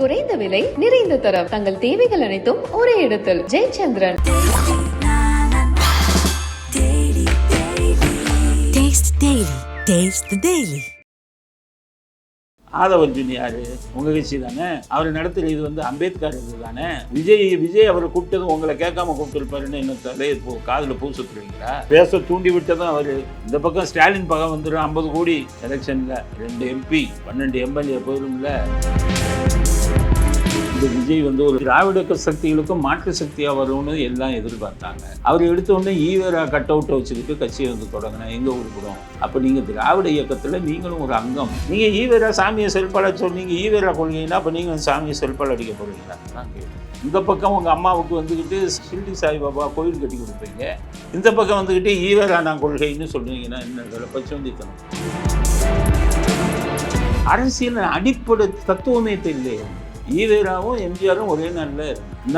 குறைந்த விலை நிறைந்த தரம். தங்கள் தேவைகள் அனைத்தும் ஒரே இடத்தில். Jayachandran. Taste Daily. Taste the Daily. ஆதவர்ஜுன் யாரு? உங்க கட்சி தானே? அவர் நடத்துற இது வந்து அம்பேத்கர் இது தானே? விஜய் விஜய் அவரை கூப்பிட்டதும் உங்களை கேட்காம கூப்பிட்டுருப்பாருன்னு என்ன தலை இப்போ காதில் பூ சுத்துறீங்களா? பேச தூண்டி விட்டதும் அவர். இந்த பக்கம் ஸ்டாலின் பக்கம் வந்துடும் ஐம்பது கோடி எலெக்ஷன்ல. ரெண்டு எம்பி பன்னெண்டு எம்எல்ஏ போயிரும்ல. இந்த விஜய் வந்து ஒரு திராவிட சக்திகளுக்கும் மாற்று சக்தியாக வரும்னு எல்லாம் எதிர்பார்த்தாங்க. அவர் எடுத்த உடனே ஈவேரா கட் அவுட்டை வச்சுக்கிட்டு கட்சியை வந்து தொடங்கினா எங்க உருப்படும் அப்போ நீங்க திராவிட இயக்கத்தில் நீங்களும் ஒரு அங்கம். நீங்க ஈவேரா சாமியை செல்பால சொன்னீங்க. ஈவேரா கொள்கைன்னா அப்போ நீங்கள் சாமியை செல்பால் அடிக்க போறீங்களா? கேட்டேன். இந்த பக்கம் உங்கள் அம்மாவுக்கு வந்துக்கிட்டு ஷில்டி சாய்பாபா கோயில் கட்டி கொடுப்பீங்க. இந்த பக்கம் வந்துக்கிட்டு ஈவேரா நான் கொள்கைன்னு சொல்லுவீங்கன்னா என்ன பச்சோந்தித்தனம் அரசியல் அடிப்படை தத்துவமே தெரியலையே. ஈவேராவும் எம்ஜிஆரும் ஒரே நாளில்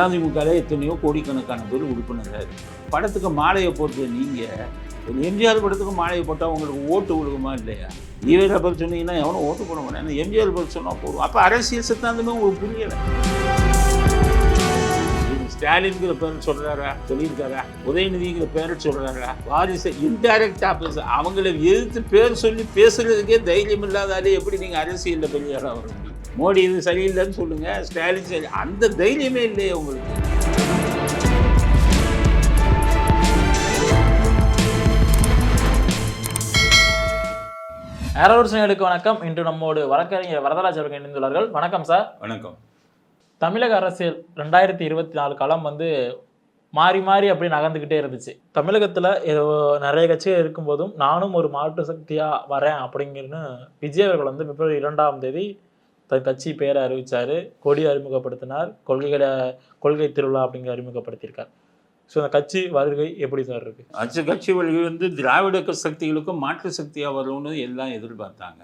அதிமுகவில் எத்தனையோ கோடிக்கணக்கான பேர் உறுப்பினர்கள் படத்துக்கு மாலையை போட்டு நீங்கள் ஒரு எம்ஜிஆர் படத்துக்கு மாலையை போட்டால் உங்களுக்கு ஓட்டு விழுகுமா இல்லையா? ஈவேரா பற்றி சொன்னீங்கன்னா எவனும் ஓட்டு போட மாட்டேன். ஏன்னா எம்ஜிஆர் பற்றி சொன்னால் போதும். அப்போ அரசியல் சித்தாந்தமே உங்களுக்கு புரியலை. ஸ்டாலின்கிற பேர் சொல்கிறாரா சொல்லியிருக்காரா? உதயநிதிங்கிற பேரை சொல்கிறாரா வாரிசு இன்டைரக்டாக பேச அவங்கள எதிர்த்து பேர் சொல்லி பேசுறதுக்கே தைரியம் இல்லாதாலே எப்படி நீங்கள் அரசியலில் பெரிய ஆளாக வரும் மோடி இது சரியில்லைன்னு சொல்லுங்க ஸ்டாலின் சரி அந்த தைரியமே இல்லையே உங்களுக்கு. ஏரோர்சனைகளுக்கு வணக்கம். இன்று நம்மோடு வழக்கறிஞர் வரதராஜ் அவர்கள் இணைந்துள்ளார்கள். வணக்கம் சார். வணக்கம். தமிழக அரசியல் ரெண்டாயிரத்தி இருபத்தி நாலு காலம் வந்து மாறி மாறி அப்படி நகர்ந்துக்கிட்டே இருந்துச்சு. தமிழகத்தில் ஏதோ நிறைய கட்சிகள் இருக்கும்போதும் நானும் ஒரு மாற்று சக்தியாக வரேன் அப்படிங்கிறன்னு விஜய் அவர்கள் வந்து பிப்ரவரி இரண்டாம் தேதி தன் கட்சி பெயரை அறிவித்தார் கொடி அறிமுகப்படுத்தினார் கொள்கைகளை கொள்கை திருவிழா அப்படிங்கிற அறிமுகப்படுத்தியிருக்கார். ஸோ அந்த கட்சி வருகை எப்படி சார் இருக்கு? அச்சு கட்சி வருகை வந்து திராவிட சக்திகளுக்கும் மாற்று சக்தியாக வரும்னு எல்லாம் எதிர்பார்த்தாங்க.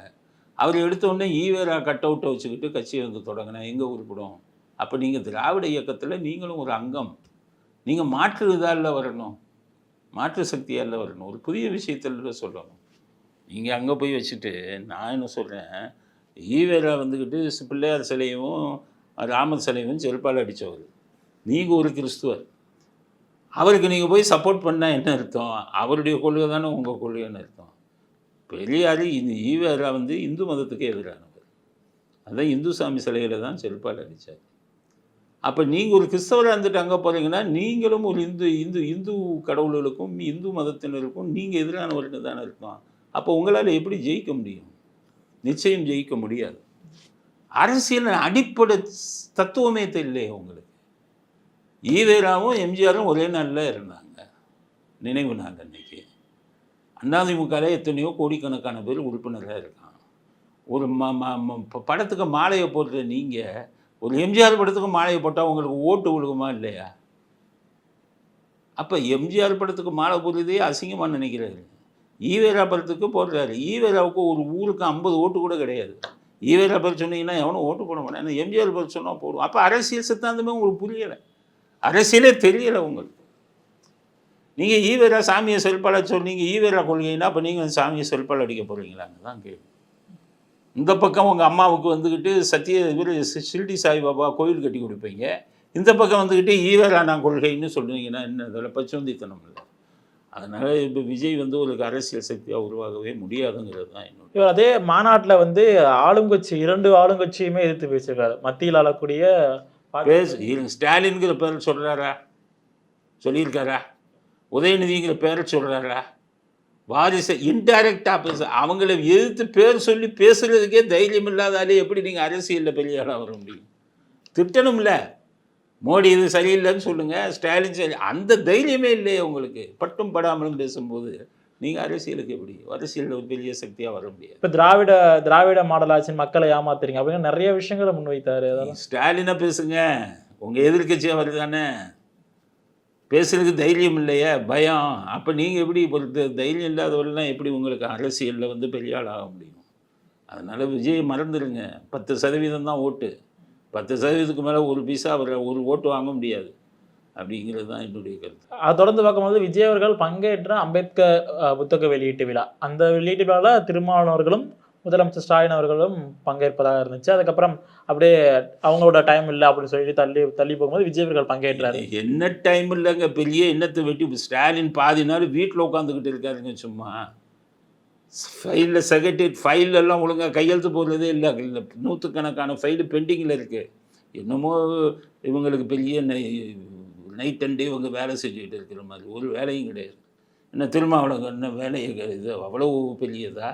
அவர் எடுத்தோடனே ஈவேரா கட் அவுட்டை வச்சுக்கிட்டு கட்சியை வந்து தொடங்கினேன் எங்கே உருப்பிடும் அப்போ நீங்கள் திராவிட இயக்கத்தில் நீங்களும் ஒரு அங்கம். நீங்கள் மாற்று இதால் வரணும். மாற்று சக்தியால் வரணும். ஒரு புதிய விஷயத்தில் சொல்லணும் நீங்கள் அங்கே போய் வச்சுட்டு நான் என்ன சொல்கிறேன் ஈவேரா வந்துக்கிட்டு பிள்ளையார் சிலையும் ராமர் சிலையும் செருப்பால் அடித்தவர் நீங்கள் ஒரு கிறிஸ்துவர். அவருக்கு நீங்கள் போய் சப்போர்ட் பண்ணால் என்ன அர்த்தம்? அவருடைய கொள்கை தானே உங்கள் கொள்கைன்னு அர்த்தம். பெரியார் இந்த ஈவேரா வந்து இந்து மதத்துக்கு எதிரானவர். அதான் இந்து சாமி சிலையில தான் செருப்பால் அடித்தார் அப்போ நீங்கள் ஒரு கிறிஸ்தவராக இருந்துட்டு அங்கே போகிறீங்கன்னா நீங்களும் ஒரு இந்து இந்து இந்து கடவுள்களுக்கும் இந்து மதத்தினருக்கும் நீங்கள் எதிரானவர்கிட்ட தானே இருக்கும் அப்போ உங்களால் எப்படி ஜெயிக்க முடியும்? நிச்சயம் ஜெயிக்க முடியாது. அரசியல் அடிப்படை தத்துவமே தெரியலையே உங்களுக்கு. ஈவேராவும் எம்ஜிஆரும் ஒரே நாளில் இருந்தாங்க நினைவு நாள் அன்னைக்கு. அண்ணாதிமுகவில் எத்தனையோ கோடிக்கணக்கான பேர் உறுப்பினராக இருக்கான் ஒரு ம ம- படத்துக்கு மாலையை போடுற நீங்கள் ஒரு எம்ஜிஆர் படத்துக்கு மாலையை போட்டால் உங்களுக்கு ஓட்டு விழுகுமா இல்லையா? அப்போ எம்ஜிஆர் படத்துக்கு மாலை போடுறதே அசிங்கமாக நினைக்கிறாரு. ஈவேரா படத்துக்கு போடுறாரு. ஈவேராவுக்கு ஒரு ஊருக்கு ஐம்பது ஓட்டு கூட கிடையாது. ஈவேரா பேர் சொன்னீங்கன்னா எவனும் ஓட்டு போட மாட்டேன். ஏன்னா எம்ஜிஆர் பேர் சொன்னால் போடுவோம் அப்போ அரசியல் சித்தாந்தமே உங்களுக்கு புரியலை. அரசியலே தெரியலை உங்களுக்கு. நீங்கள் ஈவேரா சாமியை செல்பால சொன்னீங்க ஈவேரா கொள்கைன்னா அப்போ நீங்கள் சாமியை செல்பால் அடிக்க போகிறீங்களான்னு தான் கேள்வி. இந்த பக்கம் உங்கள் அம்மாவுக்கு வந்துக்கிட்டு சத்திய இவர் ஷிர்டி சாய்பாபா கோயில் கட்டி கொடுப்பீங்க. இந்த பக்கம் வந்துக்கிட்டு ஈவேரா நான் கொள்கைன்னு சொல்லுவீங்கன்னா என்ன? அதில் பச்சோந்தித்தனம் இல்லை. அதனால் இப்போ விஜய் வந்து ஒரு அரசியல் சக்தியாக உருவாகவே முடியாதுங்கிறது தான் என்னோட இவர் அதே மாநாட்டில் வந்து ஆளுங்கட்சி இரண்டு ஆளுங்கட்சியுமே எதிர்த்து பேசியிருக்காரு. மத்தியில் ஆளக்கூடிய பேசு ஸ்டாலின்கிற பேர் சொல்கிறாரா சொல்லியிருக்காரா? உதயநிதிங்கிற பேரை சொல்கிறாரா வாரிசு இன்டைரக்டாக பேச அவங்கள எதிர்த்து பேர் சொல்லி பேசுறதுக்கே தைரியம் இல்லாதாலே எப்படி நீங்கள் அரசியலில் பெரிய ஆளாக வர முடியும்? திட்டணும்ல. மோடி இது சரியில்லைன்னு சொல்லுங்கள் ஸ்டாலின் சரி அந்த தைரியமே இல்லையே உங்களுக்கு. பட்டும் படாமலும் பேசும்போது நீங்கள் அரசியலுக்கு எப்படி? அரசியலில் ஒரு பெரிய சக்தியாக வர முடியாது. இப்ப திராவிட திராவிட மாடல் ஆட்சி மக்களை ஏமாத்துறீங்க. அப்படின்னு நிறைய விஷயங்களை முன்வைத்தாரு. அதெல்லாம் ஸ்டாலினை பேசுங்க. உங்கள் எதிர்க்கட்சியாக வருதானே பேசுறதுக்கு தைரியம் இல்லையே பயம். அப்போ நீங்கள் எப்படி ஒரு த- தைரியம் இல்லாதவரெல்லாம் எப்படி உங்களுக்கு அரசியலில் வந்து பெரிய ஆள் ஆக முடியும்? அதனால் விஜய் மறந்துடுங்க பத்து சதவீதம் தான் ஓட்டு. பத்து சதவீதத்துக்கு மேலே ஒரு பைசா அவர் ஒரு ஓட்டு வாங்க முடியாது. அப்படிங்கிறது தான் என்னுடைய கருத்து. அதை தொடர்ந்து பார்க்கும்போது விஜய் அவர்கள் பங்கேற்ற அம்பேத்கர் புத்தக வெளியீட்டு விழா. அந்த வெளியீட்டு விழாவில் திருமாவளவர்களும் முதலமைச்சர் ஸ்டாலின் அவர்களும் பங்கேற்பதாக இருந்துச்சு. அதுக்கப்புறம் அப்படியே அவங்களோட டைம் இல்லை அப்படின்னு சொல்லி தள்ளி தள்ளி போகும்போது விஜய் அவர்கள் பங்கேற்றாரு. என்ன டைம் இல்லைங்க பெரிய எண்ணத்தை வெட்டி ஸ்டாலின் பாதி நாள் வீட்டில் உட்காந்துக்கிட்டு இருக்காருங்க சும்மா. ஃபைலில் செக்ரட்டரி ஃபைல் எல்லாம் ஒழுங்கா கையெழுத்து போடுறதே இல்லை. இல்லை நூற்றுக்கணக்கான ஃபைலு பெண்டிங்கில் இருக்குது என்னமோ இவங்களுக்கு பெரிய நைட் அண்ட் டே இவங்க வேலை செஞ்சுக்கிட்டு இருக்கிற மாதிரி. ஒரு வேலையும் கிடையாது. என்ன திருமாவளவன் என்ன வேலையை இது அவ்வளோ பெரியதா?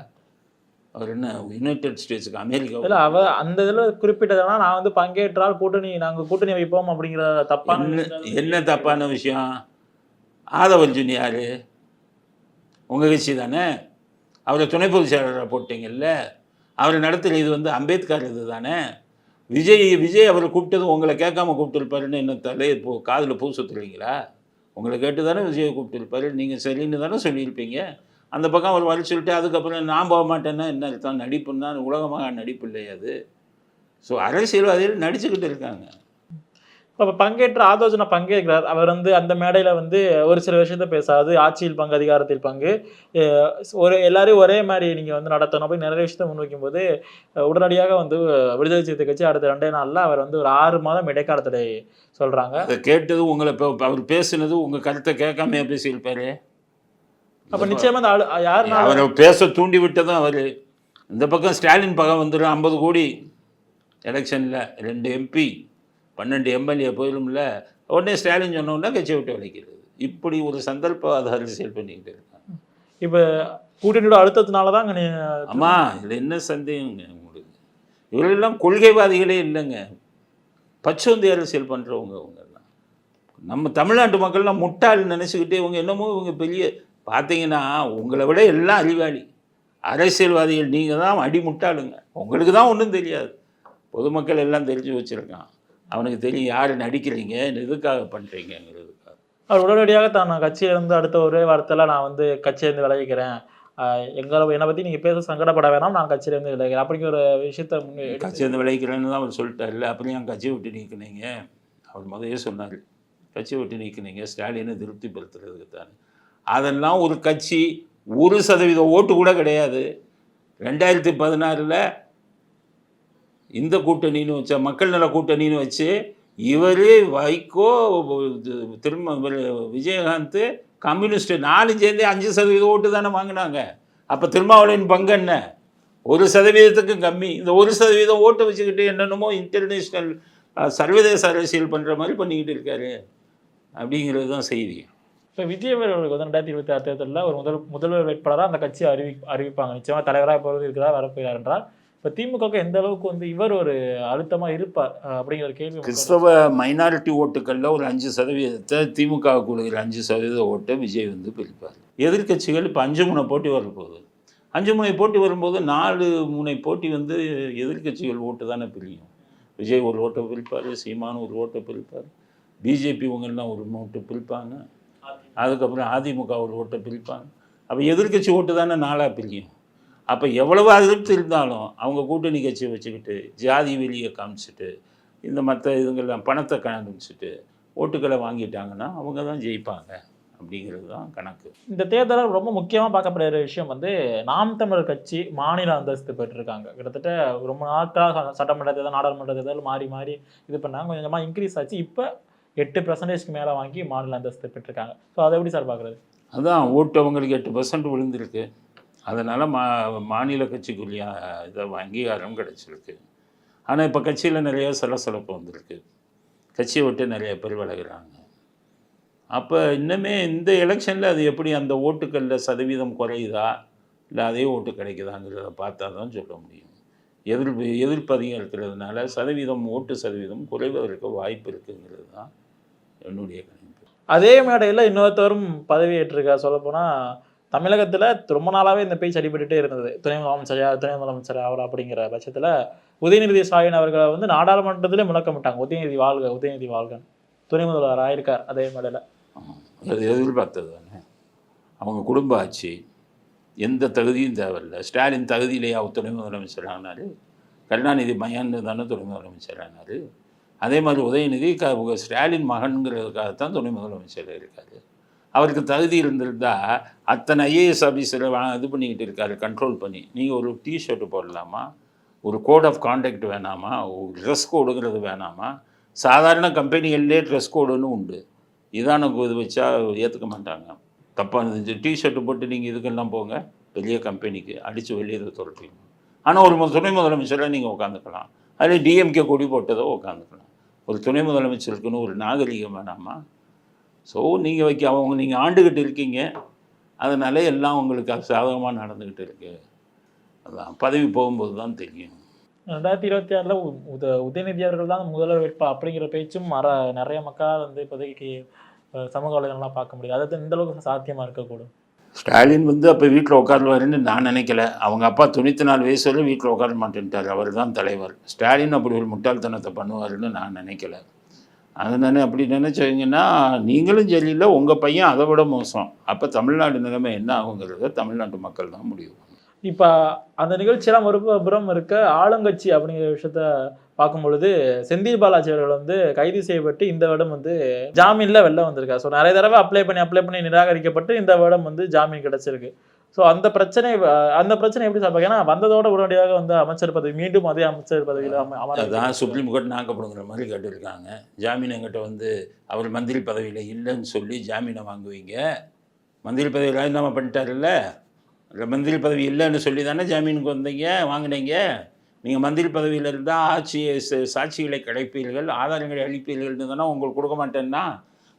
அவர் என்ன யுனைடெட் ஸ்டேட்ஸுக்கு இல்ல அமெரிக்கா அவ அந்த இதுல குறிப்பிட்டதுனா நான் வந்து பங்கேற்றால் கூட்டணி நாங்க கூட்டணி வைப்போம் அப்படிங்கிற தப்பான. என்ன தப்பான விஷயம்? ஆதவர்ஜுன் யார்? உங்கள் கட்சி தானே? அவரை துணை பொதுச் செயலாளராக போட்டீங்கல்ல? அவர் நடத்துகிற இது வந்து அம்பேத்கர் இது தானே? விஜய் விஜய் அவரை கூப்பிட்டது உங்களை கேட்காம கூப்பிட்டுருப்பாருன்னு என்ன தலையை போ காதில் பூ சுற்றுறீங்களா உங்களை கேட்டு தானே விஜயை கூப்பிட்டுருப்பாரு. நீங்கள் சரின்னு தானே சொல்லியிருப்பீங்க. அந்த பக்கம் அவர் வர சொல்லிட்டு அதுக்கப்புறம் நான் போக மாட்டேன்னா என்ன அர்த்தம்? நடிப்புன்னு தான் உலகமாக நடிப்பு இல்லையா அது. ஸோ அரசியல்வாதிகள் நடிச்சுக்கிட்டு இருக்காங்க. அப்ப பங்கேற்ற ஆதோஜனை பங்கேற்கிறார். அவர் வந்து அந்த மேடையில வந்து ஒரு சில விஷயத்த பேசாது. ஆட்சியில் பங்கு அதிகாரத்தில் பங்கு. ஒரு எல்லாரையும் ஒரே மாதிரி நீங்க வந்து நடத்தணும். அப்படி நிறைய விஷயத்த முன்வைக்கும் போது உடனடியாக வந்து விடுதலை சிறுத்தை கட்சி அடுத்த ரெண்டே நாள்ல அவர் வந்து ஒரு ஆறு மாதம் இடைக்கால தடை சொல்றாங்க. அதை கேட்டது உங்களை இப்போ அவர் பேசுனது உங்கள் கருத்தை கேட்காம பேசியிருப்பாரு? அப்ப நிச்சயமா அந்த ஆளு யாருனால அவரை பேச தூண்டி விட்டதும் அவர். இந்த பக்கம் ஸ்டாலின் பக்கம் வந்துடும் ஐம்பது கோடி எலெக்ஷனில் ரெண்டு எம்பி. பன்னெண்டு எம்எல்ஏ போயிடும்ல உடனே ஸ்டாலின் சொன்னோன்னா கட்சியை விட்டு விளைக்கிறது இப்படி ஒரு சந்தர்ப்பவாத அரசியல் பண்ணிக்கிட்டு இருக்காங்க. இப்ப கூட்டணியோட அழுத்தத்தினால தான் அம்மா இதில் என்ன சந்தேகங்க உங்களுக்கு? இவரெல்லாம் கொள்கைவாதிகளே இல்லைங்க. பச்சோந்தி அரசியல் பண்ணுறவங்க இவங்கெல்லாம். நம்ம தமிழ்நாட்டு மக்கள்லாம் முட்டாள் நினச்சிக்கிட்டு இவங்க என்னமோ இவங்க பெரிய பார்த்தீங்கன்னா உங்களை விட எல்லாம் அறிவாளி. அரசியல்வாதிகள் நீங்கள் தான் அடி முட்டாளுங்க உங்களுக்கு தான் ஒன்றும் தெரியாது. பொதுமக்கள் எல்லாம் தெரிஞ்சு வச்சுருக்கான். அவனுக்கு தெரியும் யார் நடிக்கிறீங்க எதுக்காக பண்ணுறீங்கிறதுக்காக அவர் உடனடியாக தான் நான் கட்சியிலிருந்து அடுத்த ஒரே வாரத்தில் நான் வந்து கட்சியிலேருந்து விலகிக்கிறேன். ஆஹ் எங்களை என்னை பற்றி நீங்கள் பேச சங்கடப்பட வேணாம் நான் கட்சியிலேருந்து விலகிறேன். அப்படிங்கிற ஒரு விஷயத்த முன்னே எடுத்து- கட்சி வந்து விளைக்கிறேன்னு தான் அவர் சொல்லிட்டார்ல அப்புறம் ஏன் கட்சியை விட்டு நீக்கினீங்க. அவர் முதலே சொன்னார் கட்சியை விட்டு நீக்கினீங்க ஸ்டாலினை திருப்திப்படுத்துறதுக்கு தான். அதெல்லாம் ஒரு கட்சி ஒரு சதவீத ஓட்டு கூட கிடையாது. ரெண்டாயிரத்தி பதினாறில் இந்த கூட்டணின்னு வச்ச மக்கள் நல கூட்டணின்னு வச்சு இவர் வைகோ திரும்ப இவர் விஜயகாந்த் கம்யூனிஸ்ட் நாலு சேர்ந்து அஞ்சு சதவீத ஓட்டு தானே வாங்கினாங்க. அப்போ திருமாவளவன் பங்கு என்ன? ஒரு சதவீதத்துக்கும் கம்மி. இந்த ஒரு சதவீதம் ஓட்டை வச்சுக்கிட்டு என்னென்னமோ இன்டர்நேஷ்னல் சர்வதேச அரசியல் பண்ணுற மாதிரி பண்ணிக்கிட்டு இருக்காரு. அப்படிங்கிறது தான் செய்தி. இப்போ விஜய் அவர்களுக்கு வந்து ரெண்டாயிரத்தி இருபத்தி ஆறு தேர்தலில் ஒரு முதல் முதல்வர் வேட்பாளராக அந்த கட்சி அறிவி அறிவிப்பாங்க. நிச்சயமாக தலைவராக போகிறது இருக்கிறார் வரப்போகிறார் என்றால் இப்போ திமுகவுக்கு எந்த அளவுக்கு வந்து இவர் ஒரு அழுத்தமாக இருப்பார் அப்படிங்கிற கேள்வி கிறிஸ்தவ மைனாரிட்டி ஓட்டுகளில் ஒரு அஞ்சு சதவீதத்தை திமுக கொடுக்குற அஞ்சு சதவீத ஓட்டை விஜய் வந்து பிரிப்பார். எதிர்க்கட்சிகள் இப்போ அஞ்சு முனை போட்டி வரப்போகுது அஞ்சு முனை போட்டி வரும்போது நாலு முனை போட்டி வந்து எதிர்க்கட்சிகள் ஓட்டு தானே பிரியும். விஜய் ஒரு ஓட்டை பிரிப்பார் சீமான் ஒரு ஓட்டை பிரிப்பார் பிஜேபி இவங்கெல்லாம் ஒரு ஓட்டை பிரிப்பாங்க. அதுக்கப்புறம் அதிமுக ஒரு ஓட்டை பிரிப்பாங்க. அப்போ எதிர்க்கட்சி ஓட்டு தானே நாளாக பிரியும். அப்போ எவ்வளவு அதிருப்தி இருந்தாலும் அவங்க கூட்டணி கட்சியை வச்சுக்கிட்டு ஜாதி வெளியை காமிச்சிட்டு இந்த மற்ற இதுங்கெல்லாம் பணத்தை காமிச்சிட்டு ஓட்டுக்களை வாங்கிட்டாங்கன்னா அவங்க தான் ஜெயிப்பாங்க அப்படிங்கிறது தான் கணக்கு. இந்த தேர்தலில் ரொம்ப முக்கியமாக பார்க்கப்படுற விஷயம் வந்து நாம் தமிழர் கட்சி மாநில அந்தஸ்து பெற்றிருக்காங்க. கிட்டத்தட்ட ரொம்ப நாட்களாக சட்டமன்ற தேர்தல் நாடாளுமன்ற தேர்தல் மாறி மாறி இது பண்ணாங்க. கொஞ்சம் கொஞ்சமாக இன்க்ரீஸ் ஆச்சு. இப்போ எட்டு பர்சன்டேஜ்க்கு மேலே வாங்கி மாநில அந்தஸ்து பெற்றிருக்காங்க. ஸோ அதை எப்படி சார் பார்க்குறது? அதான் ஓட்டு அவங்களுக்கு எட்டு பர்சன்ட் விழுந்திருக்கு. அதனால் மா மாநில கட்சிக்குரிய இதை அங்கீகாரம் கிடச்சிருக்கு. ஆனால் இப்போ கட்சியில் நிறைய சலசலப்பு வந்திருக்கு. கட்சியை விட்டு நிறைய பேர் விலகிறாங்க. அப்போ இன்னுமே இந்த எலெக்ஷனில் அது எப்படி அந்த ஓட்டுக்களில் சதவீதம் குறையுதா? இல்லை அதே ஓட்டு கிடைக்குதாங்கிறத பார்த்தா தான் சொல்ல முடியும். எதிர்ப்பு எதிர்ப்பு இருக்கிறதுனால சதவீதம் ஓட்டு சதவீதம் குறைவதற்கு வாய்ப்பு இருக்குங்கிறது தான் என்னுடைய கணிப்பு. அதே மேடையில் இன்னொருத்தரும் பதவியேற்றிருக்கா சொல்லப்போனால் தமிழகத்தில் ரொம்ப நாளாகவே இந்த பேச்சு அடிபட்டுட்டே இருந்தது. துணை முதலமைச்சர் துணை முதலமைச்சர் அவர் அப்படிங்கிற பட்சத்தில் உதயநிதி ஸ்டாலின் அவர்களை வந்து நாடாளுமன்றத்திலே முழக்கமிட்டாங்க உதயநிதி வாழ்க உதயநிதி வாழ்கன் துணை முதல்வர் ஆயிருக்கார் அதே மேடையில். அது எதிர்பார்த்தது தானே. அவங்க குடும்ப ஆட்சி எந்த தகுதியும் தேவையில்லை. ஸ்டாலின் தகுதியிலேயே அவர் துணை முதலமைச்சர் ஆனார். கருணாநிதி மையான் தானே துணை முதலமைச்சர் ஆனார். அதே மாதிரி உதயநிதி க உங்க ஸ்டாலின் மகன்கிறதுக்காகத்தான் துணை முதலமைச்சர் இருக்கார். அவருக்கு தகுதி இருந்திருந்தா அத்தனை ஐஏஎஸ் ஆஃபீஸரை இது பண்ணிக்கிட்டு இருக்காரு கண்ட்ரோல் பண்ணி. நீங்கள் ஒரு டிஷர்ட் போடலாமா? ஒரு கோட் ஆஃப் கான்டாக்ட் வேணாமா? ஒரு ட்ரெஸ் கோடுங்கிறது வேணாமா? சாதாரண கம்பெனிகள்லேயே ட்ரெஸ் கோடுன்னு உண்டு. இதான இது வச்சா ஏற்றுக்க மாட்டாங்க. தப்பாக இருந்துச்சு. டிஷர்ட்டு போட்டு நீங்கள் இதுக்கெல்லாம் போங்க. பெரிய கம்பெனிக்கு. அடித்து வெளியே துரட்டிங்க ஆனால் ஒரு துணை முதலமைச்சராக நீங்கள் உட்காந்துக்கலாம். அதில் டிஎம்கே கொடி போட்டதோ உட்காந்துக்கலாம். ஒரு துணை முதலமைச்சருக்குன்னு ஒரு நாகரிகம் வேணாமா? ஸோ நீங்கள் வைக்க அவங்க நீங்கள் ஆண்டுகிட்டு இருக்கீங்க. அதனால எல்லாம் உங்களுக்கு சாதகமாக நடந்துக்கிட்டு இருக்கு. அதான் பதவி போகும்போது தான் தெரியும். ரெண்டாயிரத்தி இருபத்தி ஆறில் உத உதயநிதி அவர்கள் தான் முதல்வர் வேட்பா அப்படிங்கிற பேச்சும் மற நிறைய மக்களால் வந்து இப்போதைக்கு சமூக வலைதளம்லாம் பார்க்க முடியுது. அதாவது இந்த அளவுக்கு சாத்தியமாக இருக்கக்கூடும்? ஸ்டாலின் வந்து அப்போ வீட்டில் உட்காருவாருன்னு நான் நினைக்கல. அவங்க அப்பா தொண்ணூற்றி நாலு வயசு வரை வீட்டில் உட்கார மாட்டேன்ட்டார். அவர் தான் தலைவர். ஸ்டாலின் அப்படி ஒரு முட்டாள்தனத்தை பண்ணுவாருன்னு நான் நினைக்கல. அதனால அப்படி நினச்சிங்கன்னா நீங்களும் சரியில்லை உங்கள் பையன் அதை விட மோசம். அப்போ தமிழ்நாடு நிலைமை என்ன ஆகுங்கிறத தமிழ்நாட்டு மக்கள் தான் முடிவு இப்போ அந்த நிகழ்ச்சியெல்லாம் மறுபுறம் இருக்க ஆளுங்கட்சி அப்படிங்கிற விஷயத்த பார்க்கும் பொழுது செந்தில் பாலாஜி அவர்கள் வந்து கைது செய்யப்பட்டு இந்த வருடம் வந்து ஜாமீனில் வெளில வந்திருக்காரு. ஸோ நிறைய தடவை அப்ளை பண்ணி அப்ளை பண்ணி நிராகரிக்கப்பட்டு இந்த வருடம் வந்து ஜாமீன் கிடச்சிருக்கு. ஸோ அந்த பிரச்சனை அந்த பிரச்சனை எப்படி சார்? ஏன்னா வந்ததோட உடனடியாக வந்து அமைச்சர் பதவி மீண்டும் அதே அமைச்சர் பதவியில் அதான் சுப்ரீம் கோர்ட் நாக்கப்படுங்கிற மாதிரி கேட்டிருக்காங்க. ஜாமீன் எங்கிட்ட வந்து அவர் மந்திரி பதவியில் இல்லைன்னு சொல்லி ஜாமீனை வாங்குவீங்க. மந்திரி பதவி ராஜினாமா பண்ணிட்டாருல்ல? அந்த மந்திரி பதவி இல்லைன்னு சொல்லி தானே ஜாமீனுக்கு வந்தீங்க வாங்கினீங்க? நீங்கள் மந்திரி பதவியில் இருந்தால் ஆட்சி சாட்சிகளை கிடைப்பீர்கள் ஆதாரங்களை அளிப்பீர்கள்னு தானே உங்களுக்கு கொடுக்க மாட்டேன்னா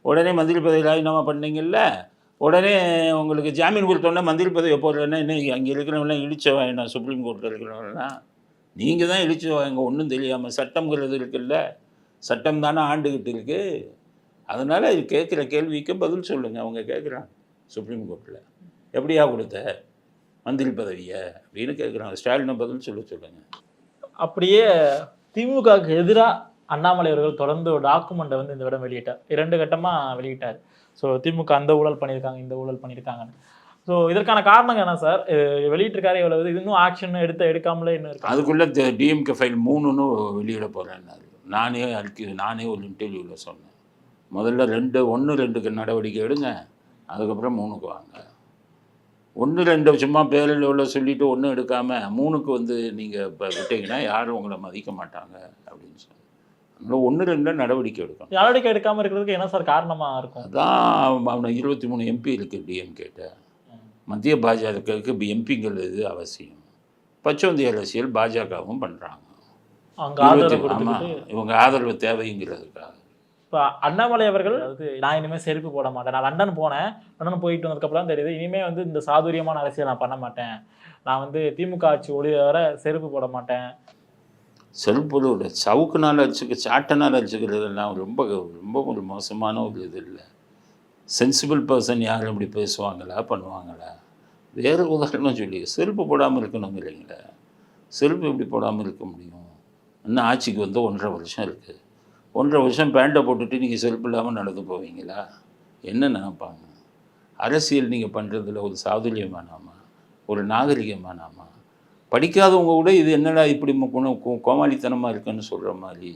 உடனே மந்திரி பதவி ராஜினாமா பண்ணீங்கல்ல? உடனே உங்களுக்கு ஜாமீன் கொடுத்தோன்னே மந்திரி பதவி போடுறேன்னா என்ன அங்கே இருக்கிறவங்களாம் இழிச்சவன் என்ன சுப்ரீம் கோர்ட்டில் இருக்கிறவங்களாம் நீங்கள் தான் இழிச்சவங்க ஒன்றும் தெரியாமல் சட்டம்ங்கிறது இருக்குல்ல? சட்டம் தானே ஆண்டுகிட்டு இருக்கு. அதனால் இது கேட்குற கேள்விக்கு பதில் சொல்லுங்கள் அவங்க கேட்குறாங்க சுப்ரீம் கோர்ட்டில் எப்படியா கொடுத்த? மந்திரி பதவியை? அப்படின்னு கேட்குறாங்க. ஸ்டாலினை பதில் சொல்ல சொல்லுங்கள் அப்படியே திமுகவுக்கு எதிராக அண்ணாமலை அவர்கள் தொடர்ந்து ஒரு டாக்குமெண்ட்டை வந்து இந்த விடம் வெளியிட்டார். இரண்டு கட்டமாக வெளியிட்டார். ஸோ திமுக அந்த ஊழல் பண்ணியிருக்காங்க இந்த ஊழல் பண்ணியிருக்காங்கன்னு. ஸோ இதற்கான காரணம் என்ன சார் வெளியிட்டிருக்காரு இவ்வளவு இது இன்னும் ஆக்ஷன் எடுத்து எடுக்காமலே இன்னும் இருக்கு அதுக்குள்ளே டிஎம்கே ஃபைல் மூணுன்னு வெளியிட போகிறேன்னாரு நானே அறிக்கை நானே ஒரு இன்டர்வியூவில் சொன்னேன். முதல்ல ரெண்டு ஒன்று ரெண்டுக்கு நடவடிக்கை எடுங்க அதுக்கப்புறம் மூணுக்கு வாங்க. ஒன்று ரெண்டு சும்மா பேரில் உள்ள சொல்லிவிட்டு ஒன்றும் எடுக்காமல் மூணுக்கு வந்து நீங்கள் இப்போ விட்டீங்கன்னா யாரும் உங்களை மதிக்க மாட்டாங்க அப்படின்னு சொல்லி அதனால் ஒன்று ரெண்டு நடவடிக்கை எடுக்கணும். நடவடிக்கை எடுக்காம இருக்கிறதுக்கு என்ன சார் காரணமா இருக்கும்? அதான் அவனை இருபத்தி மூணு எம்பி இருக்குது டிஎம்கேட்ட மத்திய பாஜகவுக்கு எம்பிங்கள் இது அவசியம். பச்சோந்தி அரசியல் பாஜகவும் பண்ணுறாங்க ஆமாம் இவங்க ஆதரவு தேவைங்கிறதுக்காக. இப்போ அண்ணாமலை அவர்கள் அதாவது நான் இனிமேல் செருப்பு போட மாட்டேன். நான் லண்டன் போனேன். லண்டன் போயிட்டு வந்ததுக்கப்புறம் தெரியுது இனிமேல் வந்து இந்த சாதுரியமான அரசியல் நான் பண்ண மாட்டேன். நான் வந்து திமுக ஆட்சி ஒளி வர செருப்பு போட மாட்டேன். செல்பொருள் சவுக்குனால் அடிச்சுக்க சாட்டனால் அடிச்சுக்கிறதெல்லாம் ரொம்ப ரொம்ப ஒரு மோசமான ஒரு இது இல்லை. சென்சிபிள் பர்சன் யார் இப்படி பேசுவாங்களா பண்ணுவாங்களா? வேறு உதாரணம் சொல்லி செருப்பு போடாமல் இருக்கணும் இல்லைங்களா செருப்பு எப்படி போடாமல் இருக்க முடியும்? இன்னும் ஆட்சிக்கு வந்து ஒன்றரை வருஷம் இருக்குது ஒன்றரை வருஷம் பேண்ட்டை போட்டுட்டு நீங்கள் செருப்பு இல்லாமல் நடந்து போவீங்களா? என்ன நினைப்பாங்க? அரசியல் நீங்கள் பண்ணுறதுல ஒரு சாதுரியமானாமா? ஒரு நாகரிகமானாமா? படிக்காதவங்க கூட இது என்னடா இப்படி கோமாளித்தனமாக இருக்குன்னு சொல்கிற மாதிரி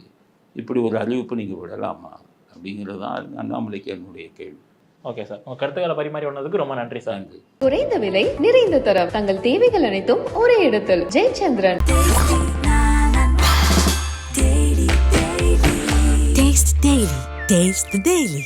இப்படி ஒரு அறிவிப்பு நீங்கள் விடலாமா? அப்படிங்கிறது தான் அண்ணாமலைக்கு என்னுடைய கேள்வி. Okay sir. உங்கள் கருத்துக்களை பரிமாறி வந்ததுக்கு ரொம்ப நன்றி சார். குறைந்த விலை நிறைந்த தரம். தங்கள் தேவைகள் அனைத்தும் ஒரே இடத்தில். ஜெயச்சந்திரன். Taste the Daily.